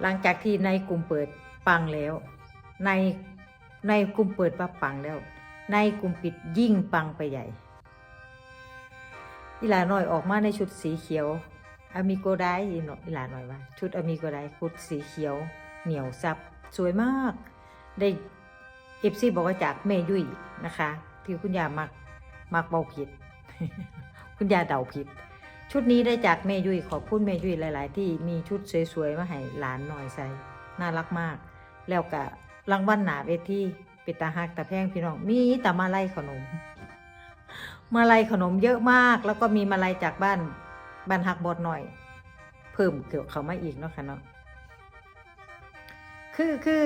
หลังจากที่ในกลุ่มเปิดปังแล้ว ในในกลุ่มเปิดปั๊บปังแล้ว ในกลุ่มปิดยิ่งปังไปใหญ่อีหลาน้อยออกมาในชุดสีเขียวอามิโกไดอีหนอีหลาน้อยว่า ชุดอามิโกไดชุดสีเขียว เหนียวซับสวยมาก ได้เอฟซีบอกว่าจากแม่ยุ้ยนะคะ ที่คุณยามักมักเบาผิด คุณยาเดาผิด ชุดนี้ได้จากแม่ยุ้ยขอบคุณแม่ยุ้ยหลาย ๆ ที่มีชุดสวย ๆ มาให้หลานหน่อยใส่ น่ารักมาก แล้วก็รางวัลหนาเวทีป็นตาหักตาแพงพี่น้องมีแต่มาไล่ขนม มาไลัยขนมเยอะมาก แล้วก็มีมาไลัยจากบ้านบ้านหักบดหน่อย เพิ่มเกี่ยวเขามาอีกเนาะค่ะเนาะคือคือ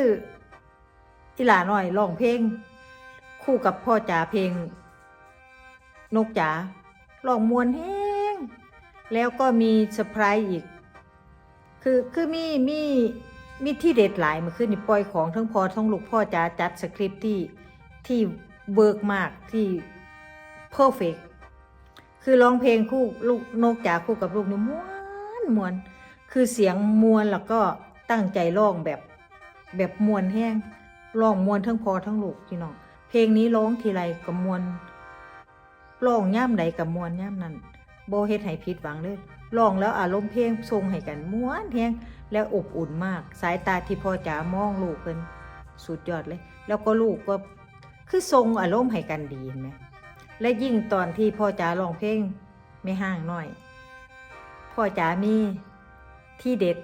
อีหลาหน่อยร้องเพลง คู่กับพ่อจ๋าเพลง นกจ๋าร้องมวนแห้ แล้วก็มีเซอร์ไพรส์อีก คือคือมีมีมีที่เด็ดหลายมาขึ้นนี่ปล่อยของทั้งพอทั้งลูกพ่อจ๋าจัดสคริปต์ที่ที่เบิร์กมากที่ perfect คือร้องเพลงคู่ลูกนกจ๋าคู่กับลูกนี่ม้วนมวน คือเสียงมวนแล้วก็ตั้งใจร้องแบบแบบมวนแห้งร้องมวนทั้งพอทั้งลูกพี่น้องเพลงนี้ร้องทีไรกับมวนร้องย่ำใดกับมวนย่ำนั้น โบเฮ็ดให้ผิดหวังเลยร้องแล้วอารมณ์เพลงทรงให้กันม้วนแห้งแล้วอบอุ่นมาก สายตาที่พ่อจ๋ามองลูกเพิ่นสุดยอดเลย แล้วก็ลูกก็คือทรงอารมณ์ให้กันดีเห็นไหมและยิ่งตอนที่พ่อจ๋าร้องเพลงไม่ห่างหน่อย พ่อจ๋ามีที่เด็ด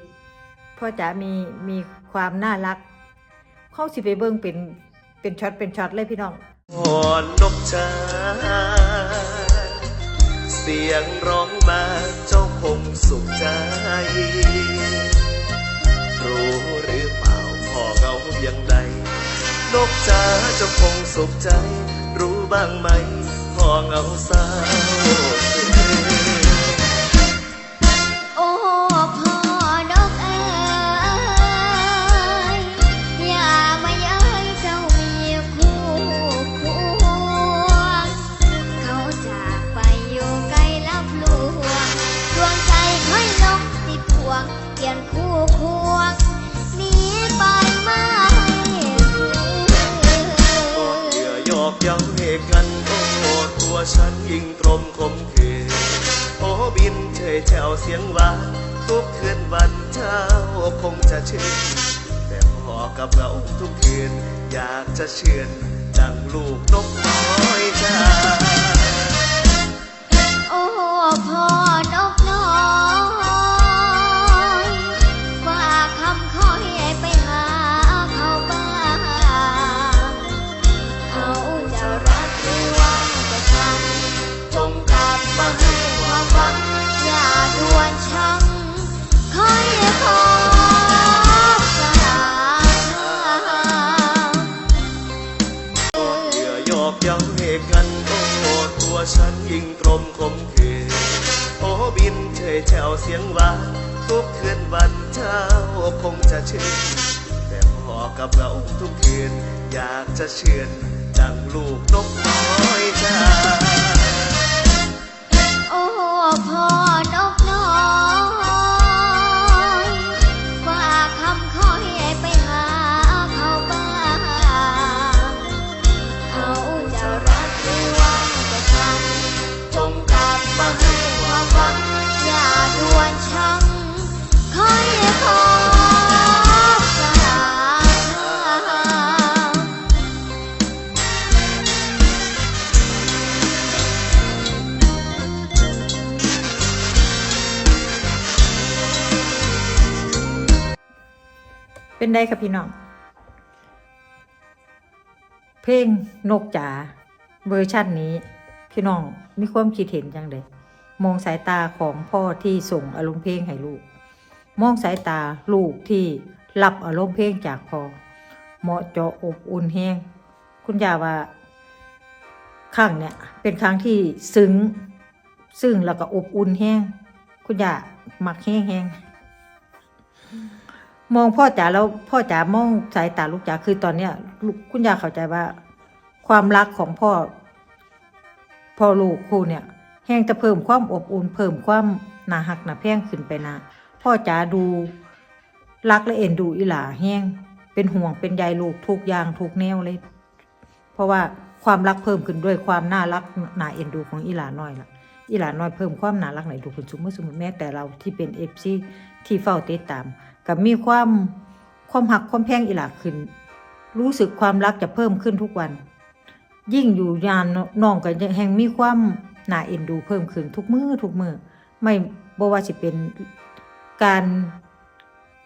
พ่อจ๋ามีมีความน่ารัก เข้าสิไปเบิ่งเป็นเป็นช็อตเป็นช็อตเลยพี่น้องวอนนกจ้า เสียงร้องมาเจ้าคงสุขใจ รู้หรือเปล่าพ่อเงาอย่างใดนกจ๋าเจ้าคงสุขใจ รู้บ้างไหมพ่อเงาเศร้า ฉันยิ่งตรมคมคืนโอ้บินเฉยแถวเสียงหวานทุกคืนวันเช้าคงจะชื่นแต่พอกับเราทุกคืน อยากจะเชื่อนดังลูกนกน้อย กันโอ้ตัวฉันยิ่งตรมคมคืนโอ้บินเฉยแถวเสียงหวานทุกคืนวันเช้าคงจะชื่นแต่พอกับเราทุกคืนอยากจะเชื่อนดังลูกนกน้อย เป็นได้ครับพี่น้อง เพลงนกจ๋าเวอร์ชั่นนี้ พี่น้องมีความคิดเห็นจังเลยมองสายตาของพ่อที่ส่งอารมณ์เพลงให้ลูก มองสายตาลูกที่รับอารมณ์เพลงจากพ่อเหมาะเจาะอบอุ่นแห้งคุณยาว่าครั้งเนี่ยเป็นครั้งที่ซึ้งซึ่งแล้วก็อบอุ่นแห้งคุณยามักแห้งแห้ง มองพ่อจ๋าแล้วพ่อจ๋ามองสายตาลูกจ๋าคือตอนเนี้ยลูกคุณยายเข้าใจว่า ความรักของพ่อพ่อลูกคู่เนี่ย แห้งจะเพิ่มความอบอุ่นเพิ่มความหนาหักหนาแพงขึ้นไปนะพ่อจ๋าดูรักและเอ็นดูอีหลาแห้งเป็นห่วงเป็นใยลูกทุกอย่างทุกแนวเลย เพราะว่าความรักเพิ่มขึ้นด้วยความน่ารักน่าเอ็นดูของอีหลาน้อยล่ะอีหลาน้อยเพิ่มความน่ารักในดูคนสุมือสมุแม้แต่เราที่เป็นเอฟซีที่เฝ้าติดตาม กับมีความความหักความแพงอีหลาขึ้น รู้สึกความรักจะเพิ่มขึ้นทุกวัน ยิ่งอยู่ยานน้องก็ยังแห่งมีความน่าเอ็นดูเพิ่มขึ้นทุกมือทุกมือไม่บ่ว่าสิเป็นการ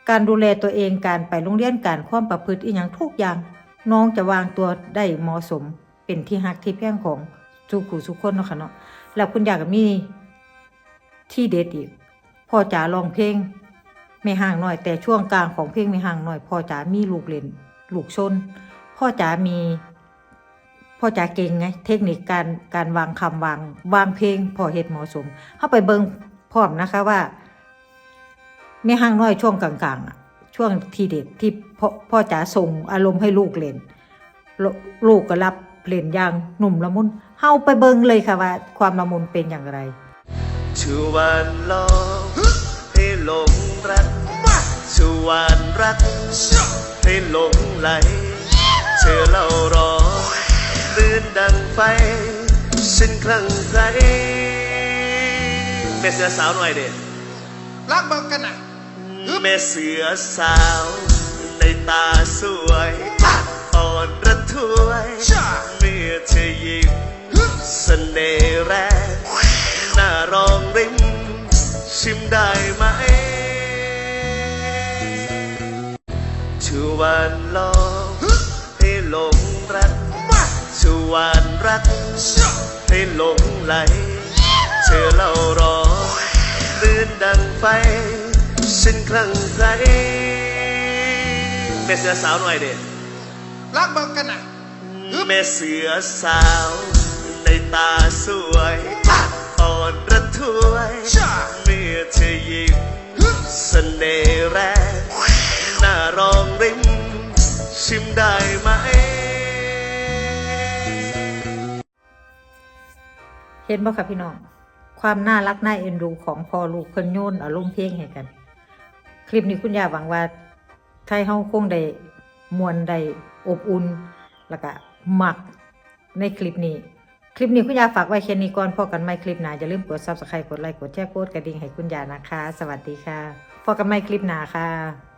การดูแลตัวเองการไปโรงเรียนการความประพฤติอีหยังทุกอย่าง น้องจะวางตัวได้เหมาะสมเป็นที่ฮักที่แพงของทุกผู้ทุกคนเนาะค่ะเนาะแล้วคุณอยากมีที่เด็ดอีกพ่อจ๋าร้องเพลง ไม่ห่างหน่อยแต่ช่วงกลางของเพลงไม่ห่างหน่อยพ่อจ๋ามีลูกเล่นลูกชน พ่อจ๋ามี พ่อจ๋าเก่งไง เทคนิคการการวางคำวางวางเพลงพอเฮ็ดเหมาะสมเข้าไปเบิงพร้อมนะคะว่าแม่ห้างน้อยช่วงกลางๆอะช่วงที่เด็ดที่พ่อพ่อจ๋าส่งอารมณ์ให้ลูกเล่นลูกก็รับเล่นอย่างหนุ่มละมุนเข้าไปเบิงเลยค่ะว่า ความละมุนเป็นอย่างไรชูวันลองให้ลง รักชูวันรักให้หลงไหลเชื่อเล่ารอรื่นดังไฟ ฉันคลั่งไคล้แม่เสือสาวหน่อยเด็รักเบิกกันอะแม่เสือสาวในตาสวยอ่อนระทวยช่าเมื่อเธอยิ้มเสน่ห์แรงน่ารองริมชิมได้ไหม วันลองให้หลงรักมาชูวันรักช่าให้หลงไหลเชื่อเล่ารอลื่นดังไฟ ฉันคลั่งไคล้แม่เสือสาวหน่อยเด็รักเบิกกันอะแม่เสือสาวในตาสวยอ่อนระทวยช่าเมื่อเธอยิ้มเสน่ห์แรง ชิมได้ไหม เห็นบ่ค่ะพี่น้อง ความน่ารักน่าเอ็นดูของพ่อลูกเพิ่นโยนอารมณ์เพลงให้กัน คลิปนี้คุณย่าหวังว่าไทยเฮาคงได้มวลได้อบอุ่น แล้วก็มักในคลิปนี้ คลิปนี้คุณยาฝากไว้แค่นี้ก่อนพอกันใหม่คลิปหน้าอย่าลืมกด Subscribe กดไลค์กดแชร์กดกระดิ่งให้คุณยานะคะ สวัสดีค่ะพอกันใหม่คลิปหน้าค่ะ